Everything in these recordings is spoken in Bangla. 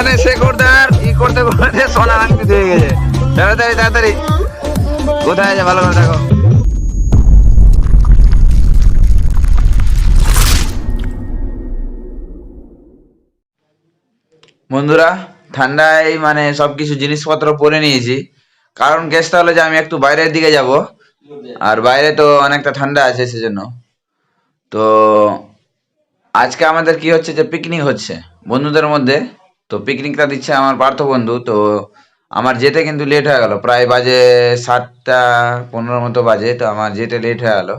এখানে শেখরদার ই করতে করতে সোনার আংটি দিয়ে গেছে। তাড়াতাড়ি তাড়াতাড়ি। কোথায় আছে? ভালো করে দেখো। বন্ধুরা, ঠান্ডায় মানে সবকিছু জিনিসপত্র পরে নিয়েছি। কারণ কেসটা হলো যে আমি একটু বাইরের দিকে যাব। আর বাইরে তো অনেকটা ঠান্ডা আছে সেজন্য। তো আজকে আমাদের কি হচ্ছে যে পিকনিক হচ্ছে বন্ধুদের মধ্যে। তো পিকনিকটা দিচ্ছে আমার পার্থ বন্ধু, তো আমার যেতে কিন্তু লেট হয়ে গেল। প্রায় বাজে সাতটা পনেরো মতো বাজে, তো আমার যেতে লেট হয়ে গেল।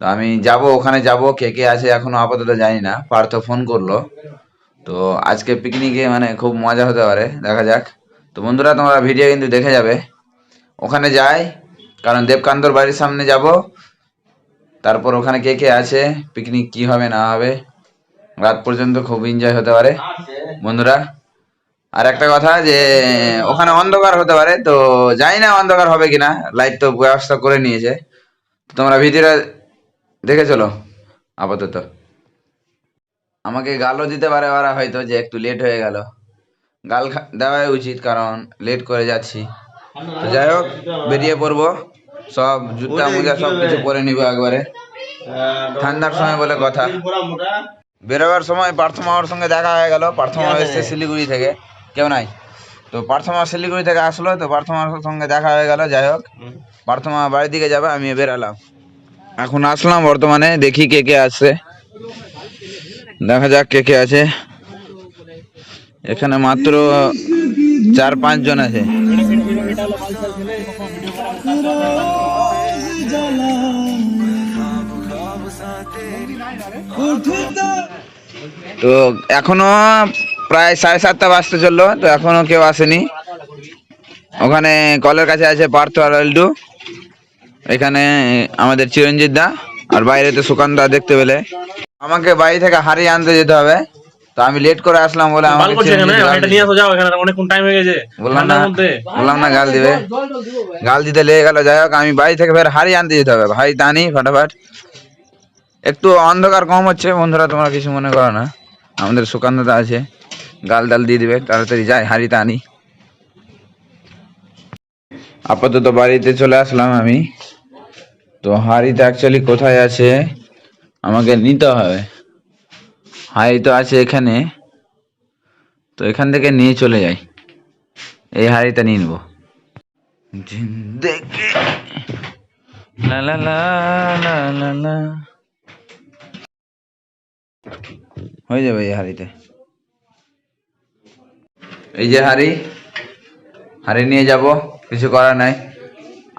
তো আমি যাব, ওখানে যাব, কে কে আছে এখনও আপাতত জানি না। পার্থ ফোন করল। তো আজকে পিকনিকে মানে খুব মজা হতে পারে, দেখা যাক। তো বন্ধুরা, তোমরা ভিডিও কিন্তু দেখে যাবে। ওখানে যাই, কারণ দেবকান্তর বাড়ির সামনে যাব। তারপর ওখানে কে কে আছে পিকনিক কি হবে না হবে। রাত পর্যন্ত খুব এনজয় হতে পারে। বন্ধুরা আর একটা কথা যে ওখানে অন্ধকার হতে পারে তো জানি না অন্ধকার হবে কিনা লাইট তো ব্যবস্থা করে নিয়েছে। তোমরা ভিডিওটা দেখে চলো আপাতত। আমাকে গালও দিতে পারে ওরা হয়তো যে একটু লেট হয়ে গেল। গাল দেওয়াই উচিত কারণ লেট করে যাচ্ছি। তো যাই হোক বেরিয়ে পড়ব। সব জুতা মোজা সব কিছু পরে নিবো একবারে। ঠান্ডার সময় বলে কথা। বেরোবার সময় পার্থমাওয়ার সঙ্গে দেখা হয়ে গেল। পার্থমা এসছে শিলিগুড়ি থেকে। কেউ নাই। তো পার্থমা শিলিগুড়ি থেকে আসলো তো পার্থমার সঙ্গে দেখা হয়ে গেল যাই হোক। পার্থ পার্থমা বাড়ির দিকে যাবে আমি বেরালাম। এখন আসলাম বর্তমানে দেখি কে কে আছে। দেখা যাক কে কে আছে। এখানে মাত্র চার পাঁচ জন আছে। তো এখনও প্রায় সাড়ে সাতটা বাজতে চলল তো এখনও কেউ আসেনি। ওখানে কলের কাছে আছে পার্থ আর লাল্টু। এখানে আমাদের চিরঞ্জিত দা আর বাইরে তো সুকান্ত দা দেখতে পেলে। আমাকে বাড়ি থেকে হারিয়ে আনতে যেতে হবে তো আমি লেট করে আসলাম বলে আমাকে বললাম না বললাম না গাল দিবে। গাল দিতে লেগে গেল যাই হোক আমি বাড়ি থেকে ফের হারিয়ে আনতে যেতে হবে। ভাই টানি ফাটাফাট। একটু অন্ধকার কম হচ্ছে। বন্ধুরা, তোমরা কিছু মনে করো না। আমাদের সুকান্তদা আছে। গাল ডাল দিয়ে দিবে, তাড়াতাড়ি যাই, হাড়িতে আনি। আপাতত বাড়িতে চলে আসলাম আমি। তো হাড়িতে অ্যাকচুয়ালি কোথায় আছে, আমাকে নিতে হবে। হাড়ি তো আছে এখানে। তো এখান থেকে নিয়ে চলে যাই। এই হাড়িটা নিয়ে নেব। জিন্দেগি। লা লা লা লা লা। হয়ে যাবে এই হাড়িতে। এই যে হাড়ি হাড়ি নিয়ে যাব, কিছু করার নাই।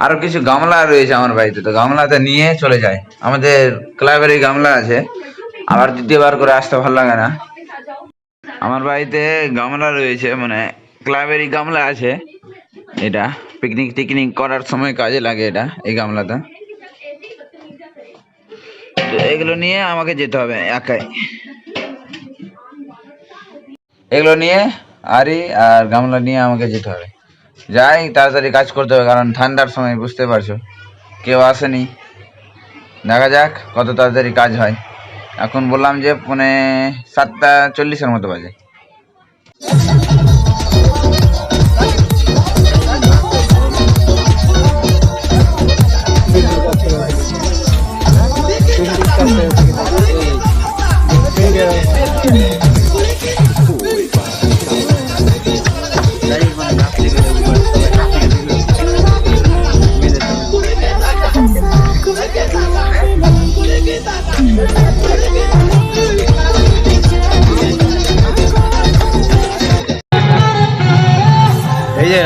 আরও কিছু গামলা রয়েছে আমার বাড়িতে, তো গামলাতে নিয়ে চলে যায় আমাদের ক্লাবের গামলা আছে, আবার দ্বিতীয়বার করে আসতে ভালো লাগে না। আমার বাড়িতে গামলা রয়েছে মানে ক্লাবেরই গামলা আছে। এটা পিকনিক টিকনিক করার সময় কাজে লাগে এটা, এই গামলাটা। তো এগুলো নিয়ে আমাকে যেতে হবে একাই। এগুলো নিয়ে আরি আর গামলা নিয়ে আমাকে যেতে হবে। যাই তাড়াতাড়ি কাজ করতে হবে, কারণ ঠান্ডার সময় বুঝতে পারছ। কেউ আসেনি। দেখা যাক কত তাড়াতাড়ি কাজ হয়। এখন বললাম যে মানে সাতটা চল্লিশের মতো বাজে।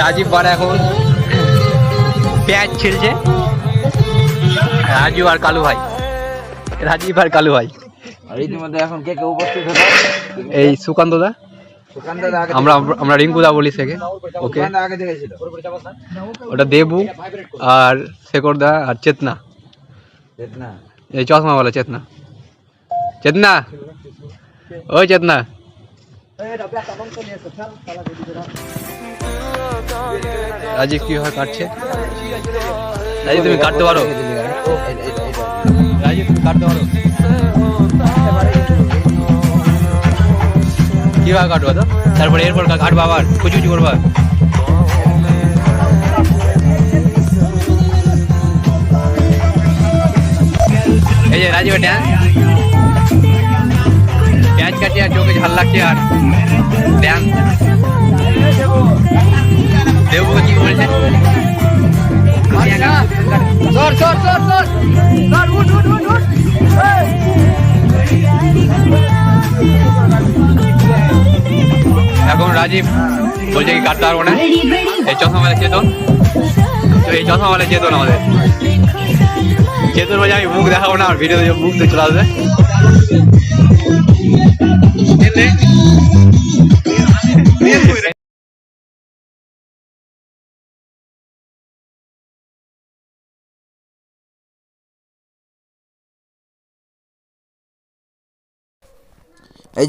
রাজীব পাড়া এখন পেঁয়াজ ছিলছে রাজীব আর কালু ভাই। রাজীব আর কালু ভাই। আর ইতিমধ্যে এখন কে কে উপস্থিত হলো? এই সুকান্ত দা। আমরা আমরা রিঙ্কু দা বলি থেকে ওকে। ওটা দেবু আর শেখর দা আর চেতনা। চেতনা। এই চশমাওয়ালা চেতনা। চেতনা? ওই চেতনা। রাজীব, কি হয় কাটছে? রাজীব, তুমি কাটতে পারো? রাজীব, তুমি কাটতে পারো? কীভাবে কাটবো তো তারপরে এরপর কাটবো আবার, কুচি কুচি করব এই যে রাজীবের ড্যান্স পেঁয়াজ কাটি আর চোখে ঝাল লাগছে আর ড্যান্স দেবু কি বলছে? এখন রাজীব বলছে কি কাটতে পারব না? এই চশমা মালে চেতন। তো এই চশমা মালে চেতন আমাদের। চেতন বলছে আমি মুখ দেখাবো না আর ভিডিও মুখ দিয়ে চলে আসবে। এই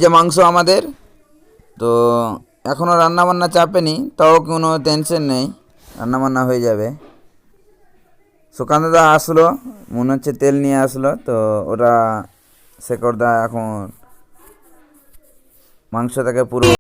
যে মাংস আমাদের, তো এখনও রান্নাবান্না চাপেনি, তাও কোনো টেনশন নেই, রান্নাবান্না হয়ে যাবে। সুকান্ত দা আসলো, মনে হচ্ছে তেল নিয়ে আসলো, তো ওটা শেখর দা মাংসটাকে পুরো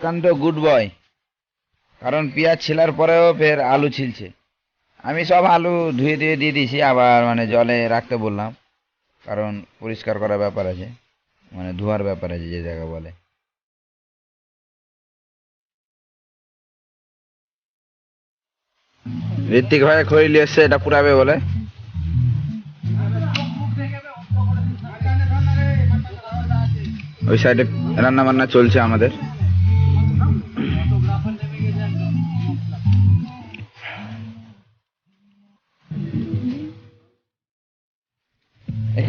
দেবকান্ত গুড বয় কারণ পেঁয়াজ ছিলার পরেও ফের আলু ছিলছে। আমি সব আলু ধুয়ে ধুয়ে দিয়ে দিয়েছি, আবার মানে জলে রাখতে বললাম। কারণ পরিষ্কার করার ব্যাপার আছে। মানে ধোয়ার ব্যাপার আছে, যে জায়গা বলে। ঋত্বিক ভাই খৈলি এসছে, এটা পুরাবে বলে। ওই সাইডে রান্না বান্না চলছে আমাদের।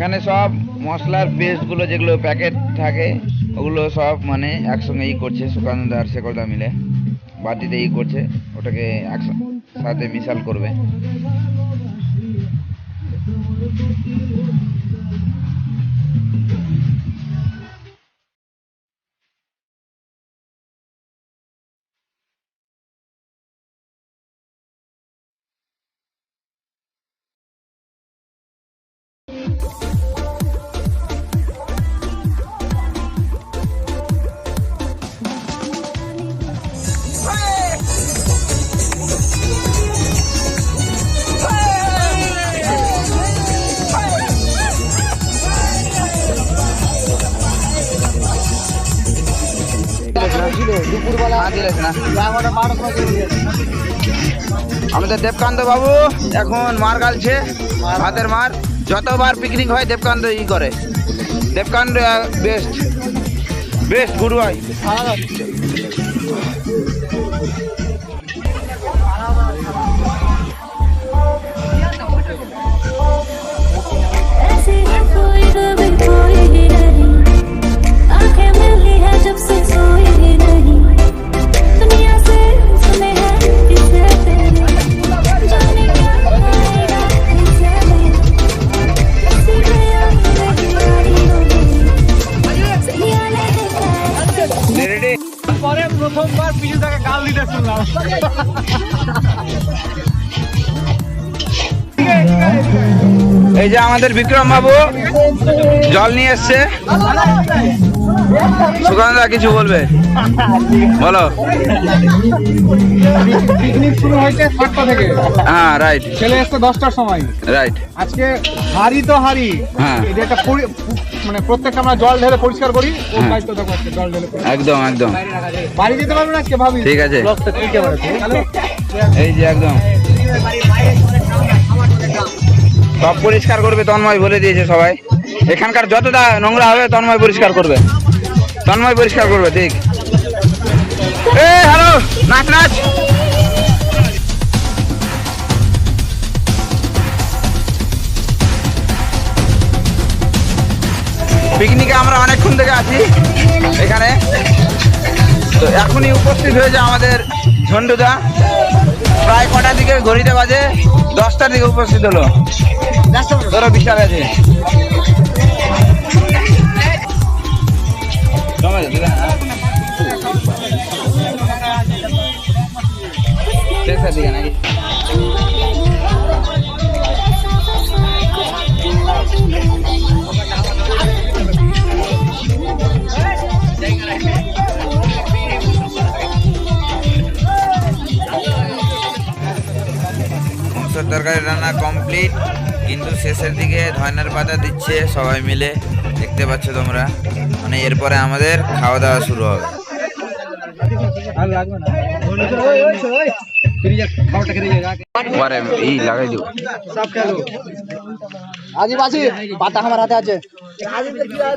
এখানে সব মশলার পেস্টগুলো যেগুলো প্যাকেট থাকে, ওগুলো সব মানে একসঙ্গে ই করছে সুকানন্দ আর শেকলদা মিলে। বাটিতে ই করছে, ওটাকে একসাথে মিশাল করবে। আমাদের দেবকান্ত বাবু এখন মার গালছে, হাতের মার। যতবার পিকনিক হয় দেবকান্ত ই করে। Debkanta best best good boy প্রথমবার পিছু থেকে গাল দিতে শুনলাম। এই যে আমাদের বিক্রম বাবু জল নিয়ে এসছে। সুগন্ধা কিছু বলবে? বলো। পিকনিক শুরু হয়েছে সাতটা থেকে। হ্যাঁ রাইট ছেলে এসছে দশটার সময়। রাইট আজকে হাড়ি তো হাড়ি। হ্যাঁ। এটা একটা মানে প্রত্যেকটা আমরা জল ঢেলে পরিষ্কার করি। ওর হ্যাঁ। দায়িত্ব দেখো আজকে জল ঢেলে একদম একদম। বাড়ি যেতে পারবে না আজকে ভাবি? ঠিক আছে। এই যে একদম। সব পরিষ্কার করবে তন্ময় বলে দিয়েছে সবাই। এখানকার যতটা নোংরা হবে তন্ময় পরিষ্কার করবে। তন্ময় পরিষ্কার করবে ঠিক। এ হ্যালো নাচ নাচ। পিকনিকে আমরা অনেকক্ষণ থেকে আছি এখানে। তো এখনই উপস্থিত হয়েছে আমাদের ঝন্ডুদা। প্রায় কটার দিকে ঘড়িতে বাজে, দশটার দিকে উপস্থিত হলো। ধরো বিশাল আছে। এরপরে আমাদের খাওয়া দাওয়া শুরু হবে। পরে এই লাগাই দিব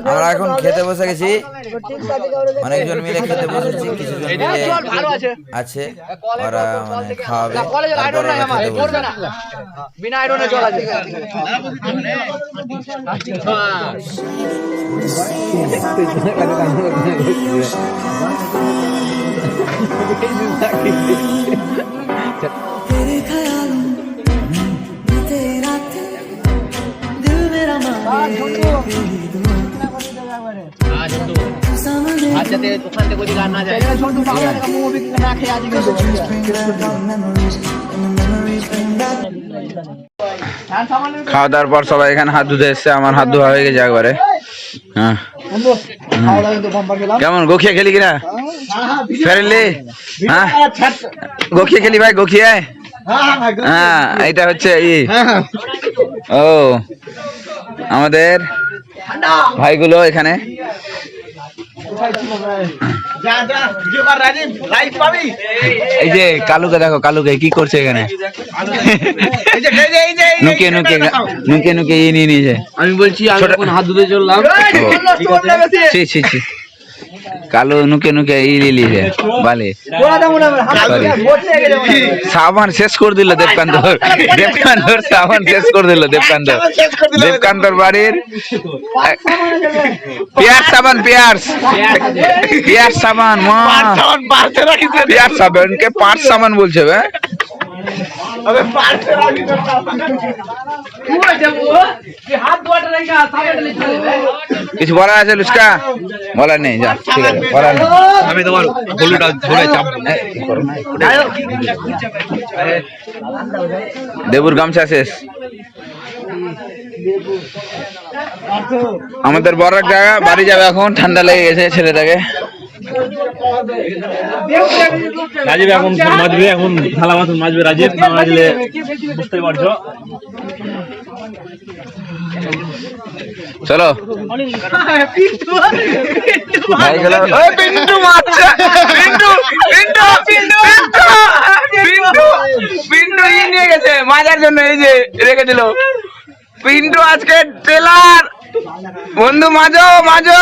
আমরা এখন খেতে বসে গেছি অনেকজন মিলে খেতে বসেছি কিছু জন মিলে আছে ওরা মানে খাওয়াবে তারপর আমরা খেতে বসবো। বিনা আয়রনের জল আছে तेरे ख्यालों খাওয়া দাওয়ার পর সবাই এখানে হাত ধুতে এসছে, আমার হাত ধোয়া হয়ে গেছে একবারে। হ্যাঁ। কেমন, গোখিয়া খেলি কিনা? ফেরলি হ্যাঁ? খেলি ভাই গোখিয়ায় হ্যাঁ এটা হচ্ছে ই। হ্যাঁ হ্যাঁ ও আমাদের ভাইগুলো এখানে। যা যা ভিডিও কর রাজীব লাইভ পাবি এই যে কালুকে দেখো কালুকে কি করছে এখানে? নুকে নুকে নুকে নুকে ই নিয়ে নিয়েছে। আমি বলছি আমি এখন হাত ধুতে চললাম ছি ছি ছি। কালু নুকে নুকে ই বালে। সাবান শেষ করে দিল দেবকান্ত দেবকান্তর সাবান শেষ করে দিল দেবকান্ত দেবকান্তর বাড়ির পিয়ার সাবান পিয়ার। পিয়ার সাবান মা। পিয়ার সাবান কে পাঁচ সাবান বলছে বে কিছু বলার আছে লুচকা বলার নেই যা ঠিক আছে বলার নেই আমি তোমার হলুদটা ধরে চাপ দেবুর গামছা শেষ আমাদের বড় এক জায়গা বাড়ি যাবে এখন ঠান্ডা লেগে গেছে ছেলেটাকে রাজীব এখন মাজবে এখন থালা বাসন মাজবে রাজীব না মাজলে বুঝতে পারছ। চলো। ভাই গেল ওই পিন্টু মারছে। পিন্টু পিন্টু পিন্টু পিন্টু পিন্টু নিয়ে গেছে মাজার জন্য এই যে রেখে দিল। পিন্টু আজকে ট্রেলার। বন্ধু মাজো মাজো।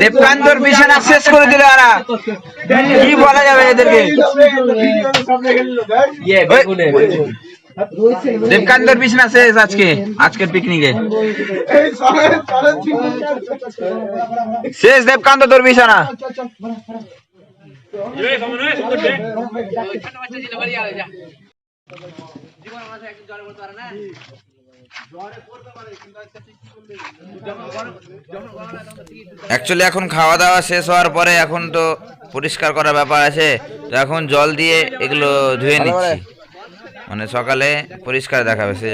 দেবকান্তর বিছানা শেষ করে দিল ওরা কি বলা যাবে এদেরকে? ওই, দেবকান্তর বিছানা শেষ আজকে আজকের পিকনিকে শেষ দেবকান্ত তোর বিছানা অ্যাকচুয়ালি এখন খাওয়া দাওয়া শেষ হওয়ার পরে এখন তো পরিষ্কার করার ব্যাপার আছে। তো এখন জল দিয়ে এগুলো ধুয়ে নিচ্ছি। মানে সকালে পরিষ্কার দেখাবে সে।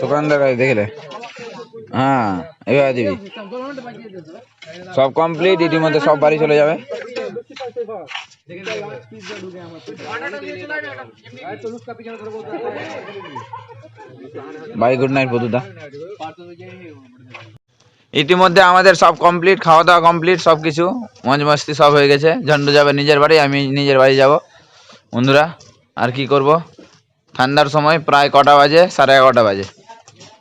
সুকান্দার দেখলে হ্যাঁ এভাবে দিবি। সব কমপ্লিট ইতিমধ্যে সব বাড়ি চলে যাবে। বাই গুড নাইট বধুদা। ইতিমধ্যে আমাদের সব কমপ্লিট খাওয়া দাওয়া কমপ্লিট সব কিছু। মজ মস্তি সব হয়ে গেছে। ঝন্ডু যাবে নিজের বাড়ি, আমি নিজের বাড়ি যাব। বন্ধুরা, আর কি করব? ঠান্ডার সময় প্রায় কটা বাজে, সাড়ে এগারোটা বাজে।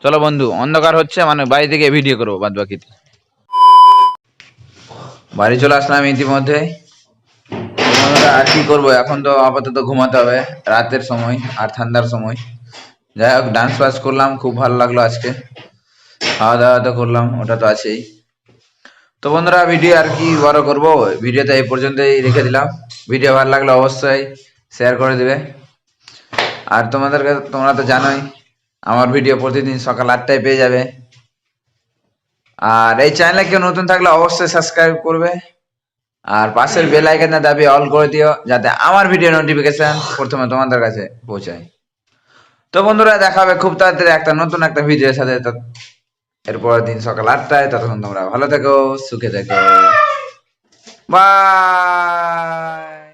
চলো বন্ধু, অন্ধকার হচ্ছে মানে বাড়ি থেকে ভিডিও করব বাদ বাকিতে বাড়ি চলে আসলাম ইতিমধ্যে। আর কি করব? এখন তো আপাতত ঘুমাতে হবে, রাতের সময় আর ঠান্ডার সময়। যাই হোক ডান্স ফান্স করলাম, খুব ভালো লাগল আজকে। খাওয়া দাওয়া তো করলাম, ওটা তো আছেই। তো বন্ধুরা ভিডিও আর কি বড় করব? ভিডিওতে এই পর্যন্তই রেখে দিলাম। ভিডিও ভালো লাগলে অবশ্যই শেয়ার করে দিবে। আর তোমাদেরকে তোমরা তো জানোই আমার ভিডিও প্রতিদিন সকাল আটটায় পেয়ে যাবে। আর এই চ্যানেলে কেউ নতুন থাকলে অবশ্যই সাবস্ক্রাইব করবে। আর পাশের বেল আইকনের দাবি অল করে দিও, যাতে আমার ভিডিও নোটিফিকেশন প্রথমে তোমাদের কাছে পৌঁছায়। তো বন্ধুরা, দেখা হবে খুব তাড়াতাড়ি একটা নতুন একটা ভিডিওর সাথে। এরপর দিন সকাল আটটায়, ততক্ষণ তোমরা ভালো থেকো, সুখে থেকো। বাই